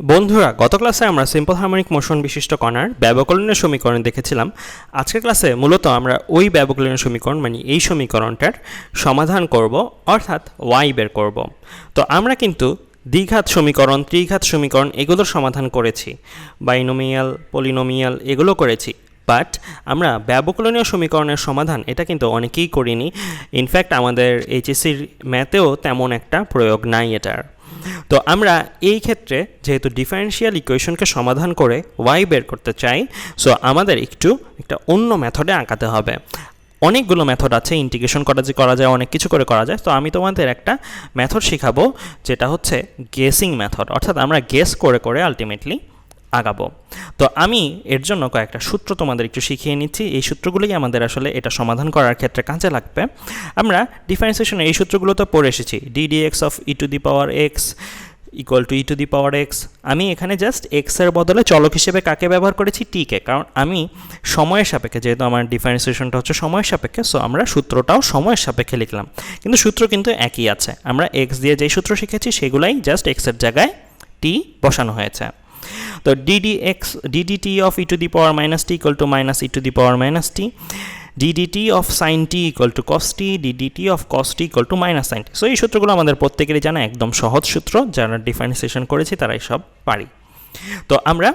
বন্ধুরা, গত ক্লাসে আমরা সিম্পল হারমোনিক মোশন বিশিষ্ট কণার ব্যবকলনের সমীকরণ দেখেছিলাম। আজকের ক্লাসে মূলত আমরা ওই ব্যবকলনের সমীকরণ মানে এই সমীকরণটার সমাধান করব, অর্থাৎ ওয়াই বের করব। তো আমরা কিন্তু দ্বিঘাত সমীকরণ, ত্রিঘাত সমীকরণ এগুলোর সমাধান করেছি। বাইনোমিয়াল পলিনোমিয়াল এগুলো করেছি। বাট আমরা ব্যবকলনীয় সমীকরণের সমাধান এটা কিন্তু অনেকেই করিনি। ইনফ্যাক্ট আমাদের এইচএসসির ম্যাথেও তেমন একটা প্রয়োগ নাই এটার। তো আমরা এই ক্ষেত্রে যেহেতু ডিফারেন্সিয়াল ইকুয়েশনকে সমাধান করে ওয়াই বের করতে চাই সো আমাদের একটু একটা অন্য মেথডে আঁকাতে হবে। অনেকগুলো মেথড আছে ইন্টিগ্রেশন করা যে করা যায়, অনেক কিছু করে করা যায়, তো আমি তোমাদের একটা মেথড শেখাবো, যেটা হচ্ছে গেসিং মেথড অর্থাৎ আমরা গেস করে করে আলটিমেটলি আগাবো। তো আমি এর জন্য কয়েকটা সূত্র তোমাদের একটু শিখিয়ে নিচ্ছি। এই সূত্রগুলোই আমাদের আসলে এটা সমাধান করার ক্ষেত্রে কাজে লাগবে। আমরা ডিফারেন্সিয়েশনে এই সূত্রগুলো তো পড়ে এসেছি। D d x of e to the power x equal to e to the power x আমি এখানে জাস্ট এক্সের বদলে চলক হিসেবে কাকে ব্যবহার করেছি? টিকে কারণ আমি সময়ের সাপেক্ষে, যেহেতু আমার ডিফারেন্সিয়েশনটা হচ্ছে সময়ের সাপেক্ষে সো আমরা সূত্রটাও সময়ের সাপেক্ষে লিখলাম। কিন্তু সূত্র কিন্তু একই আছে। আমরা এক্স দিয়ে যেই সূত্র শিখেছি, সেগুলাই জাস্ট এক্সের জায়গায় টি বসানো হয়েছে। তো d d x d d t of e to the power minus t equal to minus e to the power minus t d d t of sine t equal to cos t d d t of cos t equal to minus sine t so এই সূত্রগুলো আমাদের প্রত্যেকেরই জানা একদম সহজ সূত্র, যারা differentiation করেছি তারাই সব পারি। তো আমরা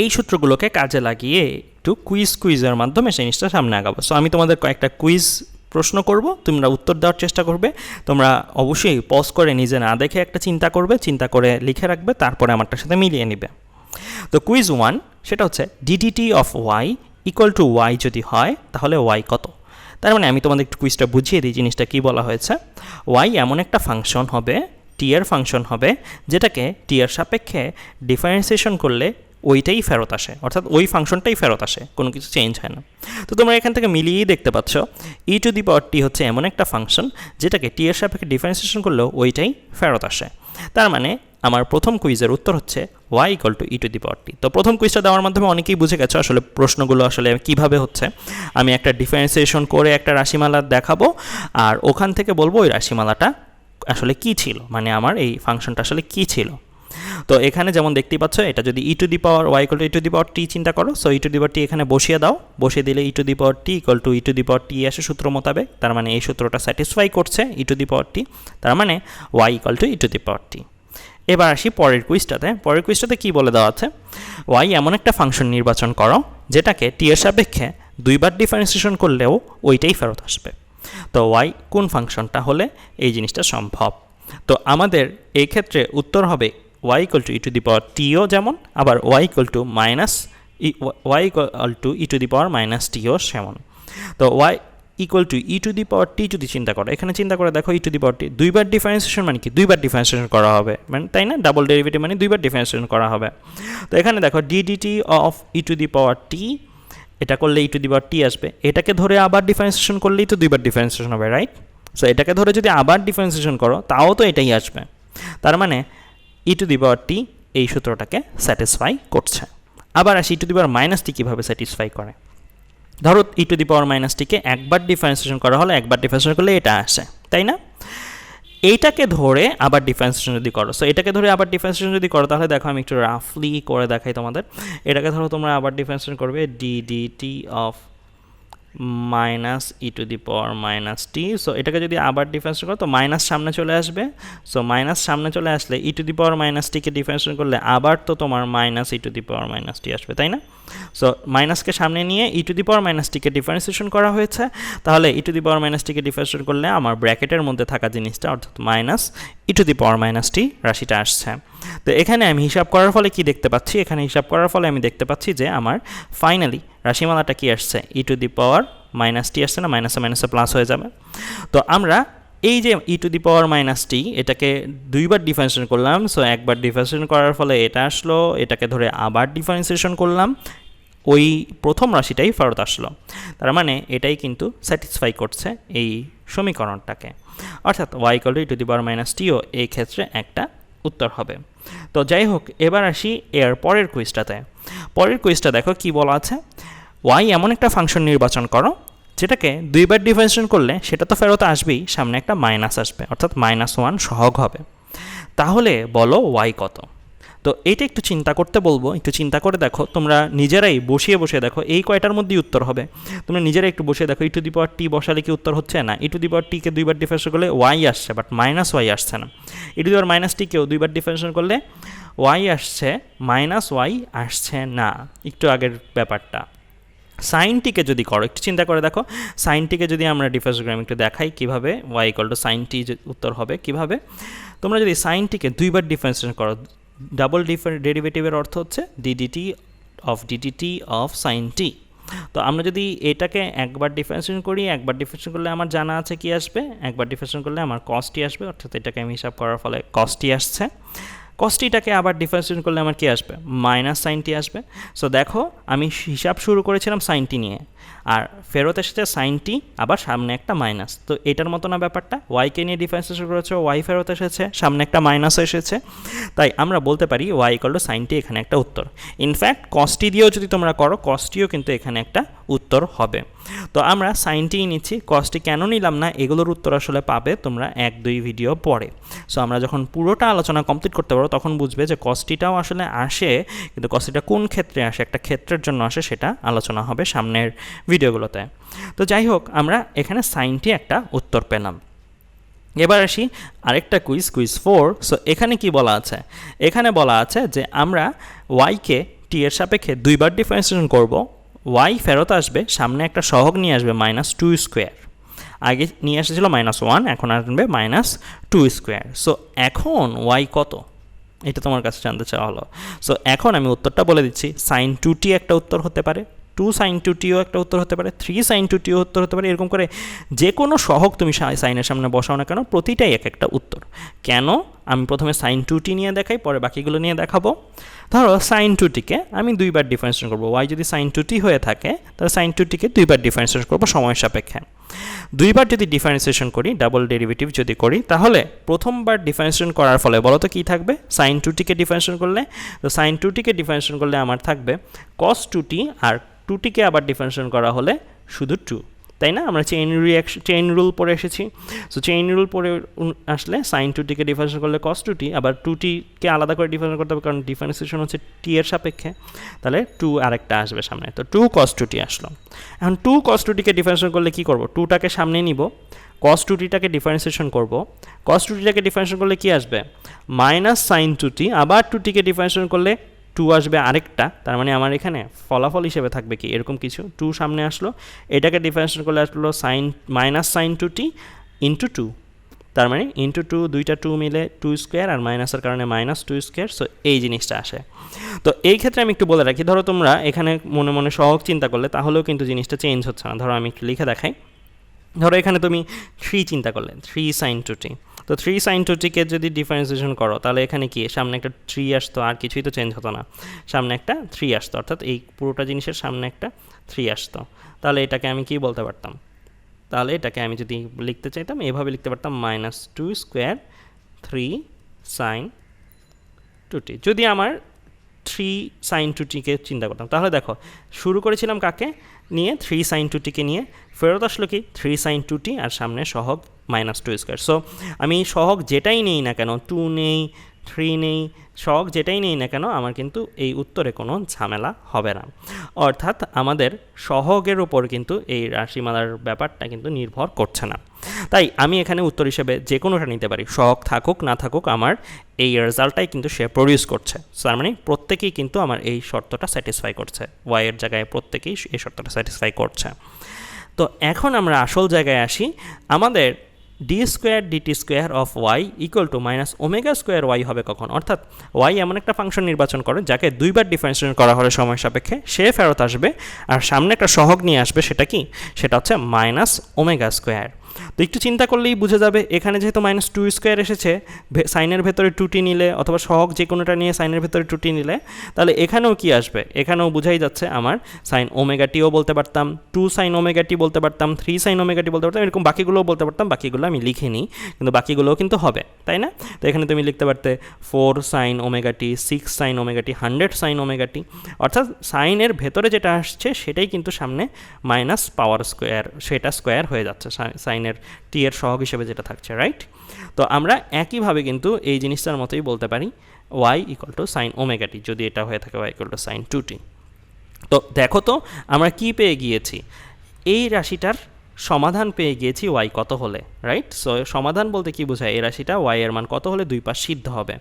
এই সূত্রগুলোকে কাজে লাগিয়ে একটু কুইজ কুইজের মাধ্যমে সেই জিনিসটা সামনে আগাবো। সো আমি তোমাদের কয়েকটা কুইজ প্রশ্ন করব, তোমরা উত্তর দেওয়ার চেষ্টা করবে। তোমরা অবশ্যই পজ করে নিজে না দেখে একটা চিন্তা করবে, চিন্তা করে লিখে রাখবে, তারপরে আমারটার সাথে মিলিয়ে নিবে। তো কুইজ ওয়ান সেটা হচ্ছে d d t of y equal to y যদি হয়, তাহলে ওয়াই কত? তার মানে আমি তোমাদের একটু কুইজটা বুঝিয়ে দিই, জিনিসটা কী বলা হয়েছে? ওয়াই এমন একটা ফাংশন হবে টি এর ফাংশন হবে, যেটাকে টি এর সাপেক্ষে ডিফারেন্সিয়েশন করলে ওইটাই ফেরত আসে। অর্থাৎ ওই ফাংশনটাই ফেরত আসে, কোনো কিছু চেঞ্জ হয় না। তো তোমরা এখান থেকে মিলিয়েই দেখতে পাচ্ছ ই টু দি পাওয়ার টি হচ্ছে এমন একটা ফাংশন যেটাকে টি এর সাপেক্ষে ডিফারেন্সিয়েশন করলেও ওইটাই ফেরত আসে। তার মানে আমার প্রথম কুইজের উত্তর হচ্ছে y equal to e to the power t তো প্রথম কুইজটা দেওয়ার মাধ্যমে অনেকেই বুঝে গেছো আসলে প্রশ্নগুলো আসলে কীভাবে হচ্ছে। আমি একটা ডিফারেন্সিয়েশন করে একটা রাশিমালা দেখাবো আর ওখান থেকে বলব ওই রাশিমালাটা আসলে কি ছিল? মানে আমার এই ফাংশনটা আসলে কি ছিল? তো এখানে যেমন দেখতেই পাচ্ছ, এটা যদি e to the power y equal to e to the power t চিন্তা করো so E to the power টি এখানে বসিয়ে দাও। বসিয়ে দিলে e to the power t equal to e to the power t আসে সূত্র মোতাবেক, তার মানে এই সূত্রটা স্যাটিসফাই করছে ই টু দি পাওয়ার টি তার মানে y equal to e to the power t এবার আসি পরের কুইজটাতে। পরের কুইজটাতে কী বলে দেওয়া আছে? ওয়াই এমন একটা ফাংশন নির্বাচন করো, যেটাকে টি এর সাপেক্ষে দুইবার ডিফারেন্সিয়েশন করলেও ওইটাই ফেরত আসবে। তো ওয়াই কোন ফাংশনটা হলে এই জিনিসটা সম্ভব? তো আমাদের এই ক্ষেত্রে উত্তর হবে y equal to e to the power টিও যেমন, আবার y equal to minus y equal to e to the power minus টিও সেমন। তো y equal to e to the power t যদি চিন্তা করো, এখানে চিন্তা করে দেখো ই টু দি পাওয়ার টি দুইবার ডিফারেন্সিয়েশন মানে কি? দুইবার ডিফারেন্সিয়েশন করা হবে। মানে তাই না? ডাবল ডেরিভেটিভ মানে দুইবার ডিফারেন্সিয়েশন করা হবে। তো এখানে দেখো d d t of e to the power t এটা করলে ই টু দি পাওয়ার টি আসবে। এটাকে ধরে আবার ডিফারেন্সিয়েশন করলেই তো দুইবার ডিফারেন্সিয়েশন হবে রাইট সো এটাকে ধরে যদি আবার ডিফারেন্সিয়েশন করো, তাও তো এটাই আসবে। তার মানে ই টু দি পাওয়ার টি এই সূত্রটাকে স্যাটিসফাই করছে। আবার আসি ই টু দি পাওয়ার মাইনাস টি কীভাবে স্যাটিসফাই করে? ধরো ই টু দি পাওয়ার মাইনাসটিকে একবার ডিফারেন্সিয়েশন করা হলে, একবার ডিফারেন্সিয়েশন করলে এটা আসে, তাই না? এইটাকে ধরে আবার ডিফারেন্সিয়েশন যদি করো সো এটাকে ধরে আবার ডিফারেন্সিয়েশন যদি করো, তাহলে দেখো আমি একটু রাফলি করে দেখাই তোমাদের, এটাকে ধরো তোমরা আবার ডিফারেন্সিয়েশন করবে d d t of minus e to the power minus t so এটাকে যদি আবার ডিফারেন্স করো, তো মাইনাস সামনে চলে আসবে। সো মাইনাস সামনে চলে আসলে e to the power minus টিকে ডিফারেন্সিয়েশন করলে আবার তো তোমার minus e to the power minus t আসবে, তাই না? সো মাইনাসকে সামনে নিয়ে e to the power minus টিকে ডিফারেন্সিয়েশন করা হয়েছে। তাহলে e to the power minus টিকে ডিফারেন্সিয়েশন করলে আমার ব্র্যাকেটের মধ্যে থাকা জিনিসটা, অর্থাৎ minus e to the power minus t রাশিটা আসছে। তো এখানে আমি হিসাব করার ফলে কি দেখতে পাচ্ছি? এখানে হিসাব করার ফলে আমি দেখতে পাচ্ছি যে আমার ফাইনালি রাশিমালাটা কি আসছে? ই টু দি পাওয়ার মাইনাস টি আসছে না? মাইনাসে মাইনাসে প্লাস হয়ে যাবে। তো আমরা এই যে ই টু দি পাওয়ার মাইনাস টি এটাকে দুইবার ডিফারেন্সিয়েশন করলাম। সো একবার ডিফারেন্সিয়েশন করার ফলে এটা আসলো, এটাকে ধরে আবার ডিফারেন্সিয়েশন করলাম। ওই প্রথম রাশিটাই ফেরত আসলো। তার মানে এটাই কিন্তু স্যাটিসফাই করছে এই সমীকরণটাকে। অর্থাৎ y equal to the power minus টিও এই ক্ষেত্রে একটা উত্তর হবে। তো যাই হোক, এবার আসি এর পরের কুইজটাতে পরের কুইজটা দেখো কি বলা আছে? ওয়াই এমন একটা ফাংশন নির্বাচন করো, যেটাকে দুইবার ডিফারেন্সিয়েশন করলে সেটা তো ফেরত আসবেই, সামনে একটা মাইনাস আসবে, অর্থাৎ মাইনাস ওয়ান সহগ হবে। তাহলে বলো ওয়াই কত? তো এইটা একটু চিন্তা করতে বলব, একটু চিন্তা করে দেখো, তোমরা নিজেরাই বসিয়ে বসে দেখো, এই কয়টার মধ্যেই উত্তর হবে। তোমরা নিজেরাই একটু বসে দেখো ই টু দি পাওয়ার টি বসালে কি উত্তর হচ্ছে না? ই টু দি পাওয়ার টিকে দুইবার ডিফারেন্স করলে ওয়াই আসছে বাট মাইনাস ওয়াই আসছে না। ই টু দি পাওয়ার মাইনাস টিকেও দুইবার ডিফারেন্স করলে ওয়াই আসছে মাইনাস ওয়াই আসছে না। একটু আগের ব্যাপারটা। সাইনটিকে যদি করো, একটু চিন্তা করে দেখো সাইনটিকে যদি আমরা ডিফারেন্সগ্রাম একটু দেখাই কীভাবে ওয়াই ইকল টু সাইনটি উত্তর হবে কীভাবে? তোমরা যদি সাইনটিকে দুইবার ডিফারেন্সিয়েশন করো ডাবল ডেরিভেটিভের অর্থ হচ্ছে d d t of d d t of sine t তো আমরা যদি এটাকে একবার ডিফারেন্সিয়েশন করি, একবার ডিফারেন্সিয়েশন করলে আমার জানা আছে কি আসবে? একবার ডিফারেন্সিয়েশন করলে আমার কস্টই আসবে, অর্থাৎ এটাকে আমি হিসাব করার ফলে কস্টই আসছে। কস্টিটাকে আবার ডিফারেন্সিয়েশন করলে আমার কি আসবে? মাইনাস সাইনটি আসবে। সো দেখো, আমি হিসাব শুরু করেছিলাম সাইনটি নিয়ে। আর ফেরত এসেছে সাইনটি আবার সামনে একটা মাইনাস তো এটার মতো না ব্যাপারটা? ওয়াইকে নিয়ে ডিফারেন্সিয়েশন করেছে ওয়াই ফেরত এসেছে, সামনে একটা মাইনাস এসেছে। তাই আমরা বলতে পারি ওয়াই ইকাল টু সাইনটি এখানে একটা উত্তর। ইনফ্যাক্ট কস্টি দিয়েও যদি তোমরা করো কস্টিও কিন্তু এখানে একটা উত্তর হবে। তো আমরা সাইনটিই নিচ্ছি কস্টি কেন নিলাম না, এগুলোর উত্তর আসলে পাবে তোমরা এক দুই ভিডিও পরে। সো আমরা যখন পুরোটা আলোচনা কমপ্লিট করতে পারো তখন বুঝবে যে কস্টিটাও আসলে আসে, কিন্তু কস্টিটা কোন ক্ষেত্রে আসে, একটা ক্ষেত্রের জন্য আসে, সেটা আলোচনা হবে সামনের ভিডিওগুলোতে। তো যাই হোক আমরা এখানে সাইনটি একটা উত্তর পেলাম। এবার আসি আরেকটা কুইজ কুইজ ফোর। সো এখানে কি বলা আছে? এখানে বলা আছে যে আমরা ওয়াইকে টি এর সাপেক্ষে দুইবার ডিফারেন্সিয়েশন করব। ওয়াই ফেরত আসবে, সামনে একটা সহগ নিয়ে আসবে মাইনাস টু স্কোয়ার আগে নিয়ে এসেছিল মাইনাস ওয়ান এখন আসবে মাইনাস টু স্কোয়ার সো এখন ওয়াই কত? এটা তোমার কাছে জানতে চাওয়া হলো। সো এখন আমি উত্তরটা বলে দিচ্ছি সাইন টুটি একটা উত্তর হতে পারে। টু সাইন টু টিও একটা উত্তর হতে পারে থ্রি সাইন টু টিও উত্তর হতে পারে, এরকম করে যে কোনো সহক তুমি সাইনের সামনে বসাও না কেন, প্রতিটাই এক একটা উত্তর। কেন? আমি প্রথমে সাইন টু টি নিয়ে দেখাই, পরে বাকিগুলো নিয়ে দেখাবো। ধরো সাইন টু টিকে আমি দুইবার ডিফারেন্সিয়েশন করব। ওয়াই যদি সাইন টু টি হয়ে থাকে, তাহলে সাইন টু টিকে দুইবার ডিফারেন্সিয়েশন করব সময় সাপেক্ষে। দুইবার যদি ডিফারেন্সিয়েশন করি ডাবল ডেরিভেটিভ যদি করি, তাহলে প্রথমবার ডিফারেন্সিয়েশন করার ফলে বলো তো কী থাকবে? সাইন টুটিকে ডিফারেন্সিয়েশন করলে। তো সাইন টুটিকে ডিফারেন্সিয়েশন করলে আমার থাকবে কস টুটি আর টুটিকে আবার ডিফারেন্সিয়েশন করা হলে শুধু টু তাই না? আমরা চেইন রিয়াকশন চেইন রুল পরে এসেছি। সো চেইন রুল পরে আসলে সাইন টুটিকে ডিফারেন্সিয়েশন করলে কস টুটি আবার টুটিকে আলাদা করে ডিফারেন্স করতে হবে, কারণ ডিফারেন্সিয়েশন হচ্ছে টি এর সাপেক্ষে। তাহলে টু আরেকটা আসবে সামনে। তো টু কস টুটি আসলো। এখন টু কস টুটিকে ডিফারেন্সিয়েশন করলে কী করব? টুটাকে সামনে নিব কস টুটিটাকে ডিফারেন্সিয়েশন করব। কস টুটিটাকে ডিফারেন্সিয়েশন করলে কি আসবে? মাইনাস সাইন টুটি আবার টুটিকে ডিফারেন্সিয়েশন করলে টু আসবে আরেকটা, তার মানে আমার এখানে ফলাফল হিসেবে থাকবে কি? এরকম কিছু। টু সামনে আসলো, এটাকে ডিফারেন্সিয়েশন করলে আসলো sine minus sine two t into two তার মানে ইন্টু টু দুইটা টু মিলে টু স্কোয়ার আর মাইনাসের কারণে মাইনাস টু স্কোয়ার সো এই জিনিসটা আসে। তো এই ক্ষেত্রে আমি একটু বলে রাখি, ধরো তোমরা এখানে মনে মনে সহজ চিন্তা করলে তাহলেও কিন্তু জিনিসটা চেঞ্জ হচ্ছে না। ধরো আমি একটু লিখে দেখাই। ধরো এখানে তুমি থ্রি চিন্তা করলে থ্রি সাইন টু টি তো থ্রি সাইন টু টিকে যদি ডিফারেন্সিয়েশন করো, তাহলে এখানে কি? সামনে একটা থ্রি আসতো, আর কিছুই তো চেঞ্জ হতো না। সামনে একটা থ্রি আসতো, অর্থাৎ এই পুরোটা জিনিসের সামনে একটা থ্রি আসতো। তাহলে এটাকে আমি কি বলতে পারতাম? তাহলে এটাকে আমি যদি লিখতে চাইতাম, এভাবে লিখতে পারতাম minus two square three sine two t যদি আমার থ্রি সাইন টু টিকে চিন্তা করতাম, তাহলে দেখো, শুরু করেছিলাম কাকে? নিয়ে থ্রি সাইন টু টিকে নিয়ে। ফেরত আসলো কি? থ্রি সাইন টু টি আর সামনে সহগ মাইনাস টু স্কোয়ার সো আমি সহগ যেটাই নেই না কেন টু নেই থ্রি নেই, সহগ যেটাই নেই না কেন, আমার কিন্তু এই উত্তরে কোনো ঝামেলা হবে না। অর্থাৎ আমাদের সহগের উপর কিন্তু এই রাশিমালার ব্যাপারটা কিন্তু নির্ভর করছে না। তাই আমি এখানে উত্তর হিসেবে যে কোনোটা নিতে পারি শখ থাকুক, না থাকুক, আমার এই রেজাল্টটাই কিন্তু সে প্রডিউস করছে। তার মানে প্রত্যেকেই কিন্তু আমার এই শর্তটা স্যাটিসফাই করছে। ওয়াইয়ের জায়গায় প্রত্যেকেই এই শর্তটা স্যাটিসফাই করছে। তো এখন আমরা আসল জায়গায় আসি। আমাদের d square d t square of y equal to minus omega square y হবে কখন? অর্থাৎ ওয়াই এমন একটা ফাংশন নির্বাচন করে যাকে দুইবার ডিফারেন্সিয়েশন করা হলে সময় সাপেক্ষে সে ফেরত আসবে। আর সামনে একটা সহগ নিয়ে আসবে, সেটা কি? সেটা হচ্ছে মাইনাস ওমেগা স্কোয়ার তো একটু চিন্তা করলেই বুঝে যাবে, এখানে যেহেতু মাইনাস টু স্কোয়ার এসেছে সাইনের ভেতরে টুটি নিলে অথবা সহগ যে কোনোটা নিয়ে সাইনের ভেতরে টুটি নিলে, তাহলে এখানেও কি আসবে? এখানেও বোঝাই যাচ্ছে আমার সাইন ওমেগাটিও বলতে পারতাম টু সাইন ওমেগাটি বলতে পারতাম থ্রি সাইন ওমেগাটি বলতে পারতাম, এরকম বাকিগুলোও বলতে পারতাম, বাকিগুলো আমি লিখে নিই, কিন্তু বাকিগুলোও কিন্তু হবে, তাই না? তো এখানে তুমি লিখতে পারতে four sine omega t six sine omega t hundred sine omega t অর্থাৎ সাইনের ভেতরে যেটা আসছে সেটাই কিন্তু সামনে মাইনাস পাওয়ার স্কোয়ার সেটা স্কোয়ার হয়ে যাচ্ছে সাইন সাইনের টি এর সহগ হিসেবে যেটা থাকছে রাইট তো আমরা একইভাবে কিন্তু এই জিনিসটার মতোই বলতে পারি y equal to sine omega t যদি এটা হয়ে থাকে y equal to sine two t তো দেখো তো, আমরা কি পেয়ে গিয়েছি? এই রাশিটার সমাধান পেয়ে গিয়েছি ওয়াই কত হলে রাইট সো সমাধান বলতে কি বোঝায়? এই রাশিটা ওয়াই এর মান কত হলে দুই পাশ সিদ্ধ হবে?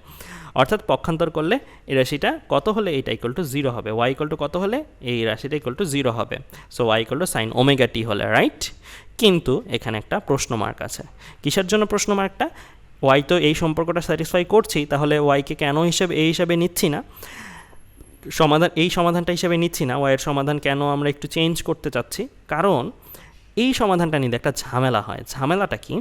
অর্থাৎ পক্ষান্তর করলে এই রাশিটা কত হলে এইটা ইকুয়াল টু জিরো হবে? ওয়াই ইকুয়াল টু কত হলে? এই রাশিটা ইকুয়াল টু জিরো হবে। So y equal to sine omega t হলে রাইট কিন্তু এখানে একটা প্রশ্ন মার্ক আছে। কিসের জন্য প্রশ্ন মার্কটা ওয়াই তো এই সম্পর্কটা স্যাটিসফাই করছি তাহলে ওয়াইকে কেন হিসেবে, এই হিসাবে নিচ্ছি না? সমাধান, এই সমাধানটা হিসেবে নিচ্ছি না। ওয়াইয়ের সমাধান কেন আমরা একটু চেঞ্জ করতে চাচ্ছি? কারণ এই সমাধানটা নিতে একটা ঝামেলা হয়। ঝামেলাটা কি?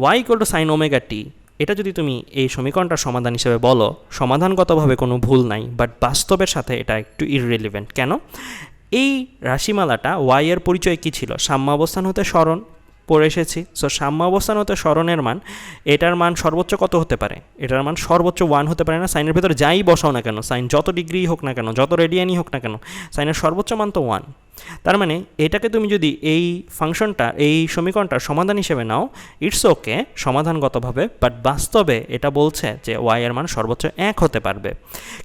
Y equal to sine omega t এটা যদি তুমি এই সমীকরণটার সমাধান হিসেবে বলো, সমাধানগতভাবে কোনো ভুল নাই বাট বাস্তবের সাথে এটা একটু ইররিলিভেন্ট কেন? এই রাশিমালাটা ওয়াই এর পরিচয় কী ছিল? সাম্যাবস্থান হতে স্মরণ পড়ে এসেছি। সো সাম্যাবস্থান হতে স্মরণের মান, এটার মান সর্বোচ্চ কত হতে পারে? এটার মান সর্বোচ্চ ওয়ান হতে পারে না। সাইনের ভেতরে যাই বসাও না কেন? সাইন যত ডিগ্রি হোক না কেন, যত রেডিয়ানই হোক না কেন, সাইনের সর্বোচ্চ মান তো ওয়ান তার মানে এটাকে তুমি যদি এই ফাংশনটা, এই সমীকরণটা সমাধান হিসেবে নাও ইটস ওকে সমাধানগতভাবে বাট বাস্তবে এটা বলছে যে ওয়াই এর মান সর্বোচ্চ এক হতে পারবে।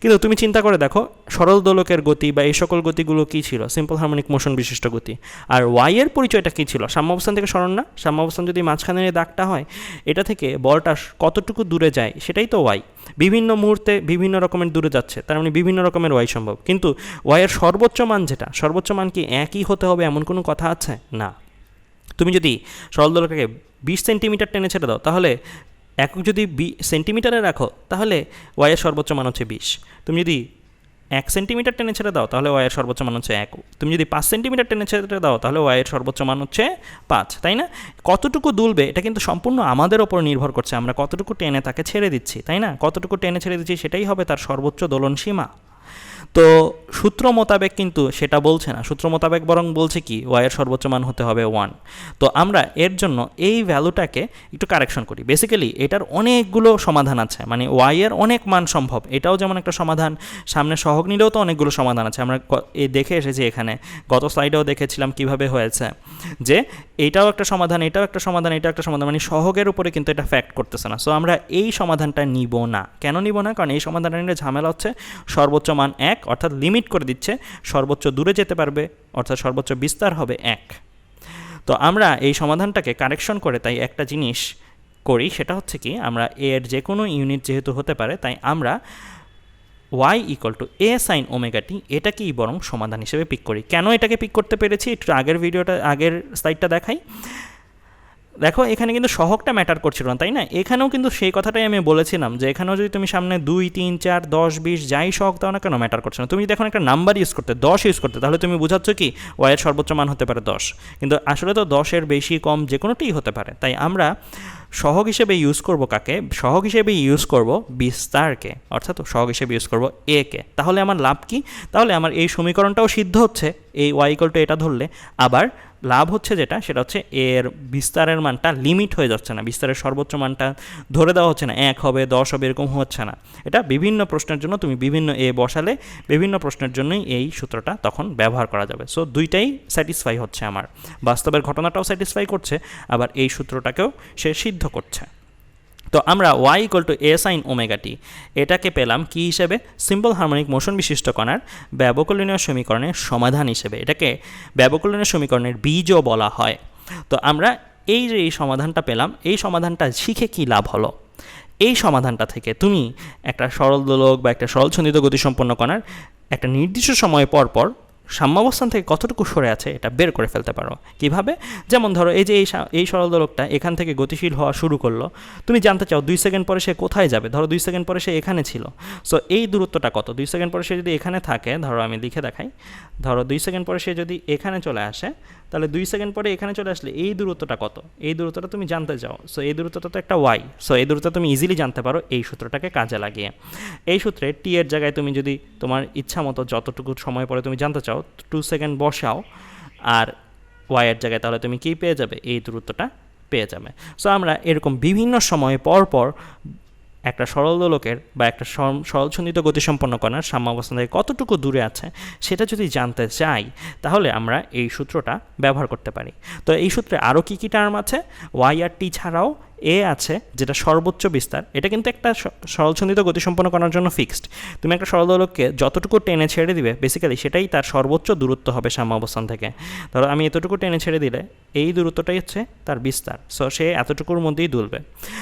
কিন্তু তুমি চিন্তা করে দেখো, সরল দোলকের গতি বা এই সকল গতিগুলো কী ছিল? সিম্পল হারমোনিক মোশন বিশিষ্ট গতি। আর ওয়াই এর পরিচয়টা কী ছিল? সাম্যাবস্থান থেকে স্মরণ না? সাম্যাবস্থান যদি মাঝখানে দাগটা হয়, এটা থেকে বলটা কতটুকু দূরে যায়, সেটাই তো ওয়াই বিভিন্ন মুহূর্তে বিভিন্ন রকমের দূরে যাচ্ছে, তার মানে বিভিন্ন রকমের ওয়াই সম্ভব। কিন্তু ওয়াইয়ের সর্বোচ্চ মান যেটা, সর্বোচ্চ মান কি একই হতে হবে এমন কোনো কথা আছে? না। তুমি যদি সরল দোলকটাকে বিশ সেন্টিমিটার টেনে ছেড়ে দাও, তাহলে একক যদি বি সেন্টিমিটারে রাখো, তাহলে ওয়াইয়ের সর্বোচ্চ মান হচ্ছে বিশ। তুমি যদি এক সেন্টিমিটার টেনে ছেড়ে দাও, তাহলে ওয়াইয়ের সর্বোচ্চ মান হচ্ছে এক। তুমি যদি পাঁচ সেন্টিমিটার টেনে ছেড়ে দাও, তাহলে ওয়াইয়ের সর্বোচ্চ মান হচ্ছে পাঁচ, তাই না? কতটুকু দুলবে, এটা কিন্তু সম্পূর্ণ আমাদের ওপর নির্ভর করছে। আমরা কতটুকু টেনে তাকে ছেড়ে দিচ্ছি, তাই না? কতটুকু টেনে ছেড়ে দিচ্ছি, সেটাই হবে তার সর্বোচ্চ দোলন সীমা তো সূত্র মোতাবেক কিন্তু সেটা বলছে না। সূত্র মোতাবেক বরং বলছে কি ওয়াইয়ের সর্বোচ্চ মান হতে হবে ওয়ান তো আমরা এর জন্য এই ভ্যালুটাকে একটু কারেকশন করি। বেসিক্যালি এটার অনেকগুলো সমাধান আছে। মানে ওয়াইয়ের অনেক মান সম্ভব। এটাও যেমন একটা সমাধান, সামনে সহগ নিলেও তো অনেকগুলো সমাধান আছে। আমরা দেখে এসেছি এখানে। গত স্লাইডেও দেখেছিলাম কীভাবে হয়েছে। যে এটাও একটা সমাধান, এটাও একটা সমাধান, এটাও একটা সমাধান। মানে সহগের উপরে কিন্তু এটা ফ্যাক্ট করতেছে না। সো আমরা এই সমাধানটা নিব না। কেন নিব না? কারণ এই সমাধানটা নিলে ঝামেলা হচ্ছে। সর্বোচ্চ মান এক অর্থাৎ লিমিট করে দিচ্ছে, সর্বোচ্চ দূরে যেতে পারবে, অর্থাৎ সর্বোচ্চ বিস্তার হবে এক। তো আমরা এই সমাধানটাকে কারেকশন করে তাই একটা জিনিস করি, সেটা হচ্ছে কি, আমরা এর যে কোনো ইউনিট যেহেতু হতে পারে, তাই আমরা y equal to A sine omega t এটাকেই বরং সমাধান হিসেবে পিক করি। কেন এটাকে পিক করতে পেরেছি? একটু আগের ভিডিওটা আগের স্লাইডটা দেখাই। দেখো, এখানে কিন্তু সহগটা ম্যাটার করছিল না তাই না? এখানেও কিন্তু সেই কথাটাই আমি বলেছিলাম যে এখানেও যদি তুমি সামনে দুই, তিন, চার, দশ, বিশ, যাই সহগ দাও না কেন ম্যাটার করছে না। তুমি যদি এখন একটা নাম্বার ইউজ করতে, দশ ইউজ করতে, তাহলে তুমি বোঝাচ্ছ কি ওয়াইয়ের সর্বোচ্চ মান হতে পারে দশ। কিন্তু আসলে তো দশের বেশি, কম যে কোনোটাই হতে পারে। তাই আমরা সহগ হিসেবে ইউজ করব কাকে? সহগ হিসেবে ইউজ করব বিস্তারকে, অর্থাৎ সহগ হিসেবে ইউজ করব এ কে। তাহলে আমার লাভ কি? তাহলে আমার এই সমীকরণটাও সিদ্ধ হচ্ছে, এই ওয়াই ইকলটা এটা ধরলে। আবার লাভ হচ্ছে যেটা, সেটা হচ্ছে এর বিস্তারের মানটা লিমিট হয়ে যাচ্ছে না, বিস্তারের সর্বোচ্চ মানটা ধরে দেওয়া হচ্ছে না, এক হবে, দশ হবে, এরকম হচ্ছে না। এটা বিভিন্ন প্রশ্নের জন্য তুমি বিভিন্ন এ বসালে বিভিন্ন প্রশ্নের জন্যই এই সূত্রটা তখন ব্যবহার করা যাবে। সো দুইটাই স্যাটিসফাই হচ্ছে আমার। বাস্তবের ঘটনাটাও স্যাটিসফাই করছে, আবার এই সূত্রটাকেও সে সিদ্ধ করছে। তো আমরা y equal to A sine omega t এটাকে পেলাম কি হিসেবে? সিম্পল হারমোনিক মোশন বিশিষ্ট কণার ব্যবকলনীয় সমীকরণের সমাধান হিসেবে। এটাকে ব্যবকলনীয় সমীকরণের বীজও বলা হয়। তো আমরা এই যে এই সমাধানটা পেলাম, এই সমাধানটা শিখে কি লাভ হলো? এই সমাধানটা থেকে তুমি একটা সরল দোলক বা একটা সরল ছন্দিত গতিসম্পন্ন কণার একটা নির্দিষ্ট সময় পর পর সাম্যাবস্থান থেকে কতটুকু সরে আছে এটা বের করে ফেলতে পারো। কীভাবে? যেমন ধরো এই যে এই এই সরল দোলকটা এখান থেকে গতিশীল হওয়া শুরু করল। তুমি জানতে চাও দুই সেকেন্ড পরে সে কোথায় যাবে? ধরো দুই সেকেন্ড পরে সে এখানে ছিল। সো এই দূরত্বটা কত? দুই সেকেন্ড পরে সে যদি এখানে থাকে, ধরো আমি লিখে দেখাই। ধরো দুই সেকেন্ড পরে সে যদি এখানে চলে আসে, তাহলে দুই সেকেন্ড পরে এখানে চলে আসলে এই দূরত্বটা কত? এই দূরত্বটা তুমি জানতে চাও। সো এই দূরত্বটা তো একটা ওয়াই সো এই দূরত্ব তুমি ইজিলি জানতে পারো এই সূত্রটাকে কাজে লাগিয়ে। এই সূত্রে টি এর জায়গায় তুমি যদি তোমার ইচ্ছা মতো যতটুকু সময় পরে তুমি জানতে চাও টু সেকেন্ড বসাও, আর ওয়াইয়ের জায়গায় তাহলে তুমি কী পেয়ে যাবে? এই দূরত্বটা পেয়ে যাবে। সো আমরা এরকম বিভিন্ন সময়ে পর পর একটা সরল দোলকের বা একটা সরল- সরলছন্দিত গতিসম্পন্ন কণার সাম্যাবস্থান থেকে কতটুকু দূরে আছে সেটা যদি জানতে চাই, তাহলে আমরা এই সূত্রটা ব্যবহার করতে পারি। তো এই সূত্রে আরও কী কী টার্ম আছে? ওয়াই আর টি ছাড়াও এ আছে, যেটা সর্বোচ্চ বিস্তার। এটা কিন্তু একটা সরলছন্দিত গতিসম্পন্ন করার জন্য ফিক্সড তুমি একটা সরল দোলককে যতটুকু টেনে ছেড়ে দিবে বেসিক্যালি সেটাই তার সর্বোচ্চ দূরত্ব হবে সাম্য অবস্থান থেকে। ধরো আমি এতটুকু টেনে ছেড়ে দিলে এই দূরত্বটাই হচ্ছে তার বিস্তার। সো সে এতটুকুর মধ্যেই দুলবে।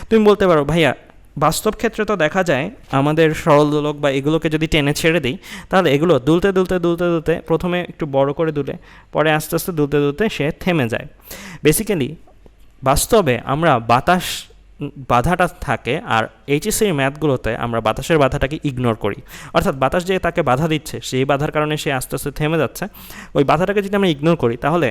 তুমি বলতে পারো, ভাইয়া বাস্তব ক্ষেত্রে তো দেখা যায় আমাদের সরল দোলক বা এগুলোকে যদি টেনে ছেড়ে দিই, তাহলে এগুলো দুলতে দুলতে দুলতে দুলতে প্রথমে একটু বড় করে দুলে, পরে আস্তে আস্তে দুলতে দুলতে সে থেমে যায়। বেসিক্যালি বাস্তবে আমরা বাতাস বাধাটা থাকে আর এইচএসসির ম্যাথগুলোতে আমরা বাতাসের বাধাটাকে ইগনোর করি। অর্থাৎ বাতাস যে তাকে বাধা দিচ্ছে, সেই বাধার কারণে সে আস্তে আস্তে থেমে যাচ্ছে। ওই বাধাটাকে যদি আমরা ইগনোর করি, তাহলে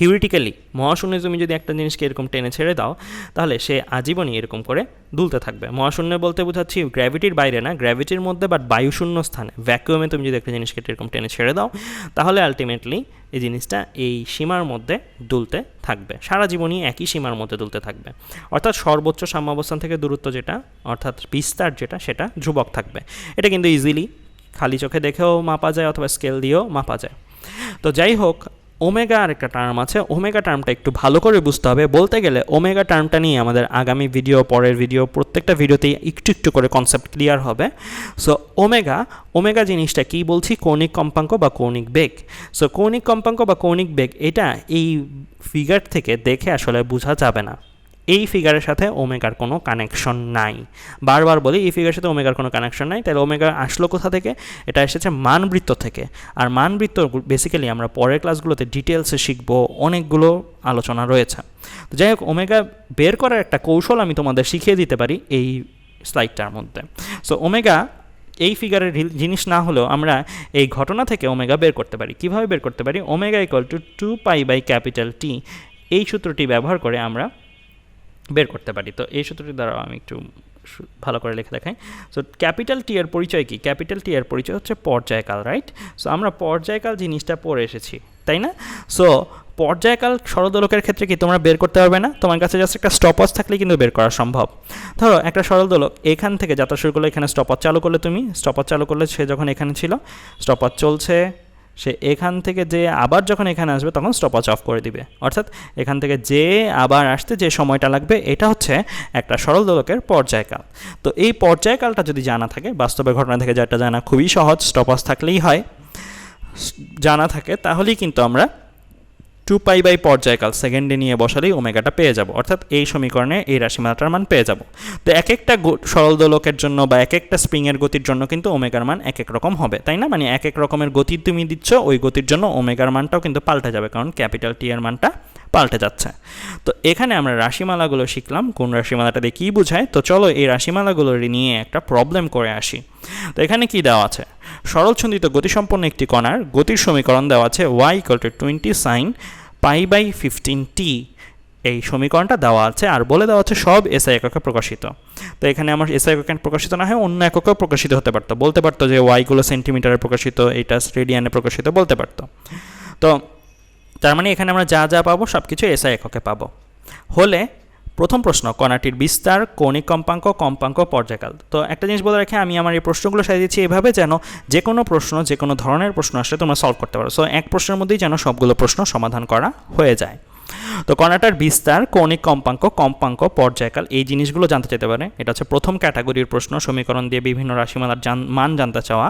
থিওরিটিক্যালি মহাশূন্যে তুমি যদি একটা জিনিসকে এরকম টেনে ছেড়ে দাও, তাহলে সে আজীবনই এরকম করে দুলতে থাকবে। মহাশূন্য বলতে বোঝাচ্ছি গ্র্যাভিটির বাইরে না, গ্র্যাভিটির মধ্যে বাট বায়ুশূন্য স্থানে। ভ্যাকুয়ামে তুমি যদি একটা জিনিসকে এরকম টেনে ছেড়ে দাও, তাহলে আলটিমেটলি এই জিনিসটা এই সীমার মধ্যে দুলতে থাকবে। সারা জীবনই একই সীমার মধ্যে দুলতে থাকবে। অর্থাৎ সর্বোচ্চ সাম্যাবস্থান থেকে দূরত্ব যেটা, অর্থাৎ বিস্তার যেটা, সেটা ধ্রুবক থাকবে। এটা কিন্তু ইজিলি খালি চোখে দেখেও মাপা যায় অথবা স্কেল দিয়েও মাপা যায়। তো যাই হোক ওমেগা আর একটা টার্ম আছে। ওমেগা টার্মটা একটু ভালো করে বুঝতে হবে। বলতে গেলে ওমেগা টার্মটা নিয়ে আমাদের আগামী ভিডিও পরের ভিডিও প্রত্যেকটা ভিডিওতেই একটু একটু করে কনসেপ্ট ক্লিয়ার হবে। সো ওমেগা ওমেগা জিনিসটা কি বলছি? কৌণিক কম্পাঙ্ক বা কৌণিক বেগ? সো কৌণিক কম্পাঙ্ক বা কৌণিক বেগ, এটা এই ফিগার থেকে দেখে আসলে বোঝা যাবে না। এই ফিগারের সাথে ওমেগার কোনো কানেকশন নাই। বারবার বলি, এই ফিগারের সাথে ওমেগার কোনো কানেকশন নাই। তাহলে ওমেগা আসলো কোথা থেকে? এটা এসেছে মানবৃত্ত থেকে। আর মানবৃত্ত বেসিক্যালি আমরা পরের ক্লাসগুলোতে ডিটেলসে শিখব। অনেকগুলো আলোচনা রয়েছে। তো যাই হোক, ওমেগা বের করার একটা কৌশল আমি তোমাদের শিখিয়ে দিতে পারি এই স্লাইডটার মধ্যে। সো ওমেগা এই ফিগারের জিনিস না হলেও আমরা এই ঘটনা থেকে ওমেগা বের করতে পারি। কীভাবে বের করতে পারি? Omega equal to two pi by capital T এই সূত্রটি ব্যবহার করে আমরা বের করতে পারি। তো এই সূত্রটি দ্বারা আমি একটু ভালো করে লিখে দেখাই। সো ক্যাপিটাল টি এর পরিচয় কি? ক্যাপিটাল টি এর পরিচয় হচ্ছে পর্যায়কাল রাইট সো আমরা পর্যায়কাল জিনিসটা পড়ে এসেছি, তাই না? সো পর্যায়কাল সরলদোলকের ক্ষেত্রে কি তোমরা বের করতে পারবে না? তোমার কাছে জাস্ট একটা স্টপজ থাকলে কিন্তু বের করা সম্ভব। ধরো, একটা সরলদোলক এখান থেকে যাত্রা শুরু করলে, এখানে স্টপজ চালু করলে তুমি। স্টপজ চালু করলে সে যখন এখানে ছিল স্টপজ চলছে সে এখান থেকে যে আবার যখন এখানে আসবে, তখন স্টপওয়াচ অফ করে দিবে। অর্থাৎ এখান থেকে যে আবার আসতে যে সময়টা লাগবে, এটা হচ্ছে একটা সরল দোলকের পর্যায়কাল। তো এই পর্যায়কালটা যদি জানা থাকে বাস্তবে ঘটনা থেকে যেটা জানা খুবই সহজ স্টপওয়াচ থাকলেই হয়। জানা থাকে, তাহলেই কিন্তু আমরা টু পাই বাই পর্যায়কাল সেকেন্ডে নিয়ে বসালেই ওমেগাটা পেয়ে যাব। অর্থাৎ এই সমীকরণে এই রাশিমালাটার মান পেয়ে যাব। তো এক একটা সরল দোলকের জন্য বা এক একটা স্প্রিংয়ের গতির জন্য কিন্তু ওমেগার মান এক এক রকম হবে, তাই না? মানে এক এক রকমের গতি তুমি দিচ্ছ, ওই গতির জন্য ওমেগার মানটাও কিন্তু পাল্টে যাবে, কারণ ক্যাপিটাল টি এর মানটা পাল্টে যাচ্ছে। তো এখানে আমরা রাশিমালাগুলো শিখলাম, কোন রাশিমালাটা দিয়ে কী বোঝায়? তো চলো এই রাশিমালাগুলো নিয়ে একটা প্রবলেম করে আসি। তো এখানে কি দেওয়া আছে? সরলছন্দিত গতিসম্পন্ন একটি কণার গতির সমীকরণ দেওয়া আছে Y equal to twenty sine pi by fifteen T এই সমীকরণটা দেওয়া আছে আর বলে দেওয়া আছে সব এসআই এককে প্রকাশিত। তো এখানে আমার এসআই এককে প্রকাশিত না হয়, অন্য এককেও প্রকাশিত হতে পারতো। বলতে পারতো যে ওয়াইগুলো সেন্টিমিটারে প্রকাশিত, এটা রেডিয়ানে প্রকাশিত বলতে পারতো। তো তার মানে এখানে আমরা যা যা পাবো সব কিছু এসআই এককে পাবো। হলে প্রথম প্রশ্ন, কণাটির বিস্তার, কৌণিক কম্পাঙ্ক কম্পাঙ্ক পর্যায়কাল। তো একটা জিনিস বলে রাখি আমি আমার এই প্রশ্নগুলো সাজিয়েছি এভাবে যেন যে কোনো প্রশ্ন যে কোনো ধরনের প্রশ্ন আসলে তোমরা সলভ করতে পারো। সো এক প্রশ্নের মধ্যেই যেন সবগুলো প্রশ্ন সমাধান করা হয়ে যায়। তো কণাটার বিস্তার, কৌণিক কম্পাঙ্ক কম্পাঙ্ক, পর্যায়কাল, এই জিনিসগুলো জানতে চাইতে পারে এটা হচ্ছে প্রথম ক্যাটাগরির প্রশ্ন, সমীকরণ দিয়ে বিভিন্ন রাশিমালার মান জানতে চাওয়া।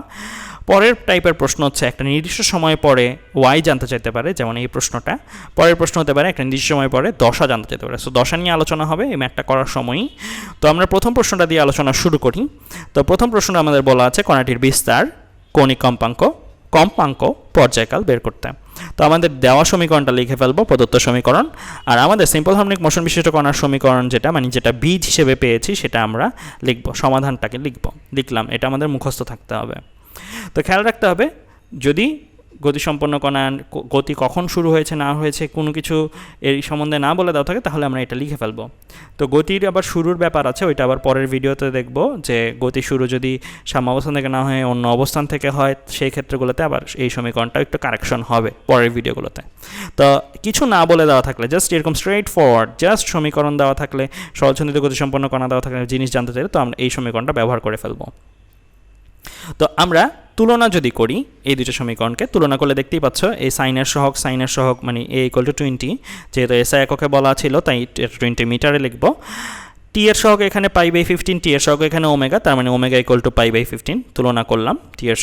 পরের টাইপের প্রশ্ন হচ্ছে, একটা নির্দিষ্ট সময় পরে ওয়াই জানতে চাইতে পারে, যেমন এই প্রশ্নটা। পরের প্রশ্ন হতে পারে, একটা নির্দিষ্ট সময় পরে দশা জানতে চাইতে পারে। সো দশা নিয়ে আলোচনা হবে, এই ম্যাথটা করার সময়ই। তো আমরা প্রথম প্রশ্নটা দিয়ে আলোচনা শুরু করি। তো প্রথম প্রশ্নটা আমাদের বলা আছে কণাটির বিস্তার, কৌণিক কম্পাঙ্ক কম্পাঙ্ক, পর্যায়কাল বের করতে। তো আমাদের দেওয়া সমীকরণটা লিখে ফেলব, প্রদত্ত সমীকরণ। আর আমাদের সিম্পল হার্মনিক মোশন বিশিষ্ট কণার সমীকরণ যেটা মানে যেটা বীজ হিসেবে পেয়েছি, সেটা আমরা লিখব, সমাধানটাকে লিখব। লিখলাম, এটা আমাদের মুখস্থ থাকতে হবে। তো খেয়াল রাখতে হবে, যদি গতিসম্পন্ন কণা গতি কখন শুরু হয়েছে, না হয়েছে, কোনো কিছু এর সম্বন্ধে না বলে দেওয়া থাকে, তাহলে আমরা এটা লিখে ফেলব। তো গতির আবার শুরুর ব্যাপার আছে, ওইটা আবার পরের ভিডিওতে দেখব, যে গতি শুরু যদি সাম্য অবস্থান থেকে না হয়, অন্য অবস্থান থেকে হয়, সেই ক্ষেত্রগুলোতে আবার এই সমীকরণটা একটু কারেকশন হবে পরের ভিডিওগুলোতে। তো কিছু না বলে দেওয়া থাকলে জাস্ট এরকম স্ট্রেট ফরওয়ার্ড জাস্ট সমীকরণ দেওয়া থাকলে সহজন্দিত গতিসম্পন্ন কণা দেওয়া থাকলে, জিনিস জানতে চাইলে তো আমরা এই সমীকরণটা ব্যবহার করে ফেলব। তো আমরা তুলনা যদি করি, এই দুটো সমীকরণকে, তুলনা করলে দেখতেই পাচ্ছ এই সাইনের সহক সাইনের সহক মানে এ ইকুয়াল টু টোয়েন্টি যেহেতু এসআই এককে বলা ছিল, তাই টোয়েন্টি মিটারে লিখব। টি এর এখানে পাই বাই ফিফটিন টি এর এখানে ওমেগা তার মানে omega equal to pi by fifteen তুলনা করলাম টি এর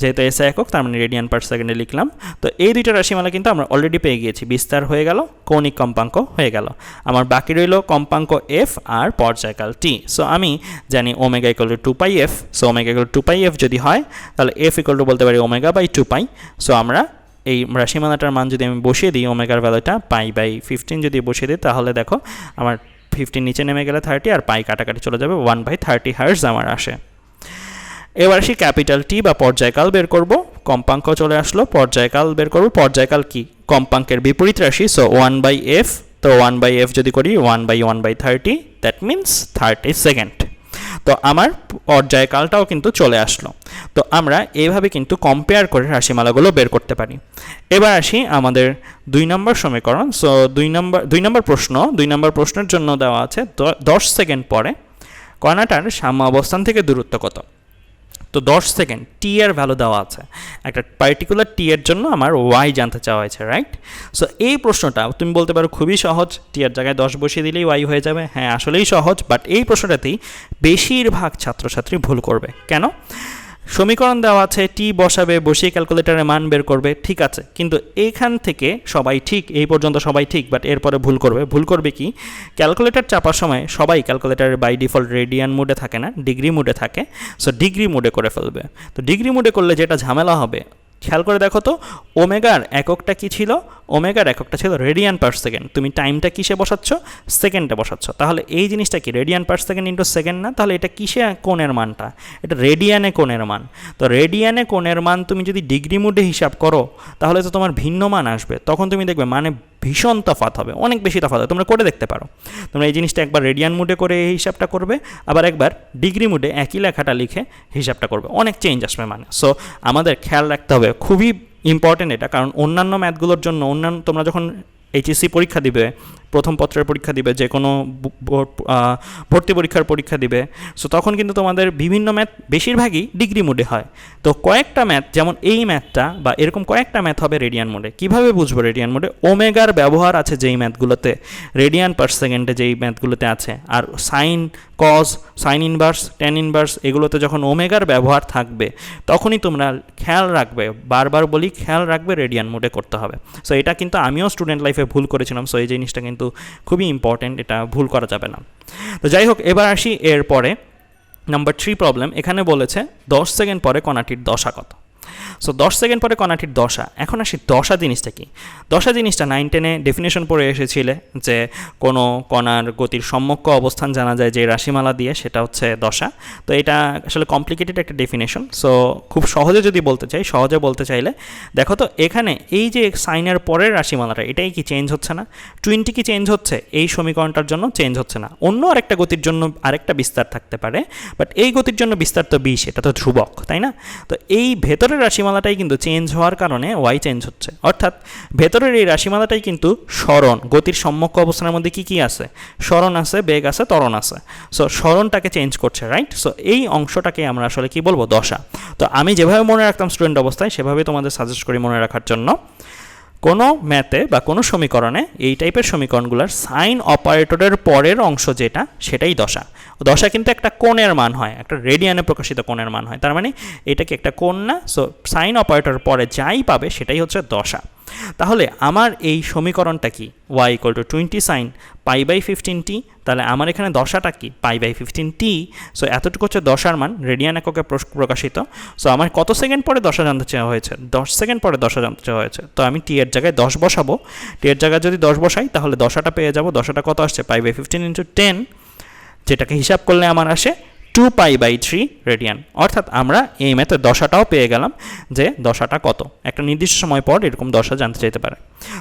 যেহেতু এস একক, তার মানে রেডিয়ান পার সেকেন্ডে লিখলাম। তো এই দুইটা রাশিমালা কিন্তু আমরা অলরেডি পেয়ে গিয়েছি। বিস্তার হয়ে গেল, কৌণিক কম্পাঙ্ক হয়ে গেল। আমার বাকি রইল কম্পাঙ্ক এফ আর পর্যায়কাল টি সো আমি জানি omega equal to two pi F so omega equal to pi F যদি হয়, তাহলে এফ ইকুয়াল টু বলতে পারি omega by two pi so আমরা এই রাশিমালাটার মান যদি আমি বসিয়ে দিই ওমেগার ভ্যালুটা পাই বাই ফিফটিন যদি বসিয়ে দিই, তাহলে দেখো, আমার ফিফটিন নিচে নেমে গেলে থার্টি আর পাই কাটাকাটি চলে যাবে ওয়ান বাই থার্টি হার্স আমার আসে। এবার আসি ক্যাপিটাল টি বা পর্যায়কাল বের করব। কম্পাঙ্ক চলে আসলো, পর্যায়কাল বের করব। পর্যায়কাল কি? কম্পাঙ্কের বিপরীত রাশি সো ওয়ান বাই এফ তো ওয়ান বাই এফ যদি করি one by one by thirty that means thirty second তো আমার পর্যায়কালটাও কিন্তু চলে আসলো। তো আমরা এইভাবে কিন্তু কম্পেয়ার করে রাশিমালাগুলো বের করতে পারি। এবার আসি আমাদের দুই নম্বর সমীকরণ। সো দুই নম্বর দুই নম্বর প্রশ্ন, দুই নম্বর প্রশ্নের জন্য দেওয়া আছে দশ সেকেন্ড পরে। কণাটার সাম্য অবস্থান থেকে দূরত্ব কত? তো দশ সেকেন্ড টি এর ভ্যালু দেওয়া আছে। একটা পার্টিকুলার টি এর জন্য আমার ওয়াই জানতে চাওয়া হয়েছে রাইট সো এই প্রশ্নটা তুমি বলতে পারো খুবই সহজ। টি এর জায়গায় দশ বসিয়ে দিলেই ওয়াই হয়ে যাবে। হ্যাঁ আসলেই সহজ বাট এই প্রশ্নটাতেই বেশিরভাগ ছাত্রছাত্রী ভুল করবে। কেন? সমীকরণ দেওয়া আছে টি বসাবে, বসিয়ে ক্যালকুলেটারের মান বের করবে, ঠিক আছে। কিন্তু এইখান থেকে সবাই ঠিক, এই পর্যন্ত সবাই ঠিক বাট এরপরে ভুল করবে। ভুল করবে কি? ক্যালকুলেটর চাপার সময় সবাই ক্যালকুলেটারের বাই ডিফল্ট রেডিয়ান মোডে থাকে না ডিগ্রি মোডে থাকে সো ডিগ্রি মোডে করে ফেলবে। তো ডিগ্রি মোডে করলে যেটা ঝামেলা হবে, খেয়াল করে দেখো তো, ওমেগার এককটা কি ছিল? ওমেগার এককটা ছিল রেডিয়ান পার সেকেন্ড। তুমি টাইমটা কিসে বসাচ্ছ? সেকেন্ডে বসাচ্ছ। তাহলে এই জিনিসটা কি? Radian per second into second না? তাহলে এটা কিসে কোণের মানটা? এটা রেডিয়ানে কোণের মান। তো রেডিয়ানে কোণের মান তুমি যদি ডিগ্রি মুডে হিসাব করো, তাহলে তো তোমার ভিন্ন মান আসবে। তখন তুমি দেখবে মানে ভীষণ তফাত হবে। অনেক বেশি তফাত হবে। তোমরা করে দেখতে পারো। তোমরা এই জিনিসটা একবার রেডিয়ান মুডে করে এই হিসাবটা করবে, আবার একবার ডিগ্রি মুডে একই লেখাটা লিখে হিসাবটা করবে। অনেক চেঞ্জ আসবে মানে। সো আমাদের খেয়াল রাখতে হবে। খুবই ইম্পর্টেন্ট এটা কারণ অন্যান্য ম্যাথগুলোর জন্য অন্যান্য তোমরা যখন এইচএসসি পরীক্ষা দিবে প্রথম পত্রের পরীক্ষা দিবে যে কোনো ভর্তি পরীক্ষার পরীক্ষা দিবে। সো তখন কিন্তু তোমাদের বিভিন্ন ম্যাথ বেশিরভাগই ডিগ্রি মোডে হয়। তো কয়েকটা ম্যাথ, যেমন এই ম্যাথটা বা এরকম কয়েকটা ম্যাথ হবে রেডিয়ান মোডে। কীভাবে বুঝব রেডিয়ান মোডে? ওমেগার ব্যবহার আছে যেই ম্যাথগুলোতে, রেডিয়ান পার সেকেন্ডে যেই ম্যাথগুলোতে আছে। আর sine cos sine inverse, tan inverse, এগুলোতে যখন ওমেগার ব্যবহার থাকবে, তখনই তোমরা খেয়াল রাখবে, বারবার বলি খেয়াল রাখবে রেডিয়ান মোডে করতে হবে। সো এটা কিন্তু আমিও স্টুডেন্ট লাইফে ভুল করেছিলাম। সো এই জিনিসটা কিন্তু খুবই ইম্পর্টেন্ট এটা ভুল করা যাবে না। তো যাই হোক এবার আসি এর পরে নাম্বার থ্রি প্রবলেম এখানে বলেছে, দশ সেকেন্ড পরে কণাটির দশা কত? সো দশ সেকেন্ড পরে কণাটির দশা। এখন আসি দশা জিনিসটা কি? দশা জিনিসটা নাইন টেনে ডেফিনেশন পড়ে এসেছিলে যে কোনো কণার গতির সম্মুখ অবস্থান জানা যায় যে রাশিমালা দিয়ে, সেটা হচ্ছে দশা। তো এটা আসলে কমপ্লিকেটেড একটা ডেফিনেশন সো খুব সহজে যদি বলতে চাই, সহজে বলতে চাইলে, দেখো তো এখানে এই যে সাইনের পরের রাশিমালাটা, এটাই কি চেঞ্জ হচ্ছে না? টোয়েন্টি কি চেঞ্জ হচ্ছে? এই সমীকরণটার জন্য চেঞ্জ হচ্ছে না। অন্য আরেকটা গতির জন্য আরেকটা বিস্তার থাকতে পারে বাট এই গতির জন্য বিস্তার তো বিশ এটা তো ধ্রুবক, তাই না? তো এই ভেতরের রাশিমালাটাই কিন্তু চেঞ্জ হওয়ার কারণে ওয়াই চেঞ্জ হচ্ছে। অর্থাৎ ভেতরের এই রাশিমালাটাই কিন্তু স্মরণ, গতির সম্মুখ অবস্থানের মধ্যে কি কি আছে? স্মরণ আছে, বেগ আছে, ত্বরণ আছে। সো স্মরণটাকে চেঞ্জ করছে রাইট সো এই অংশটাকে আমরা আসলে কি বলব? দশা। তো আমি যেভাবে মনে রাখতাম স্টুডেন্ট অবস্থায় সেভাবে তোমাদের সাজেস্ট করি মনে রাখার জন্য। কোনো ম্যাথে বা কোনো সমীকরণে এই টাইপের সমীকরণগুলোর সাইন অপারেটরের পরের অংশ যেটা, সেটাই দশা। দশা কিন্তু একটা কোণের মান হয়, একটা রেডিয়ানে প্রকাশিত কোণের মান হয়। তার মানে এটাকে একটা কোণ না সো সাইন অপারেটর পরে যাই পাবে, সেটাই হচ্ছে দশা। তাহলে আমার এই সমীকরণটা কি? Y equal to twenty sine pi by fifteen T তাহলে আমার এখানে দশাটা কি? Pi by fifteen T so এতটুকু হচ্ছে দশার মান, রেডিয়ান এককে প্রকাশিত। সো আমার কত সেকেন্ড পরে দশা জানতে চাওয়া হয়েছে? দশ সেকেন্ড পরে দশা জানতে চাওয়া হয়েছে। তো আমি টি এর জায়গায় দশ বসাবো। টি এর জায়গায় যদি দশ বসাই, তাহলে দশাটা পেয়ে যাব। দশাটা কত আসছে? Pi by fifteen into ten যেটাকে হিসাব করলে আমার আসে two pi by three radian অর্থাৎ আমরা এই ম্যাথের দশাটাও পেয়ে গেলাম যে দশাটা কত। একটা নির্দিষ্ট সময় পর এরকম দশা জানতে চাইতে পারে।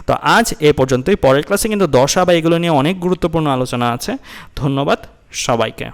তো আজ এ পর্যন্তই। পরের ক্লাসে কিন্তু দশা বা এগুলো নিয়ে অনেক গুরুত্বপূর্ণ আলোচনা আছে। ধন্যবাদ সবাইকে।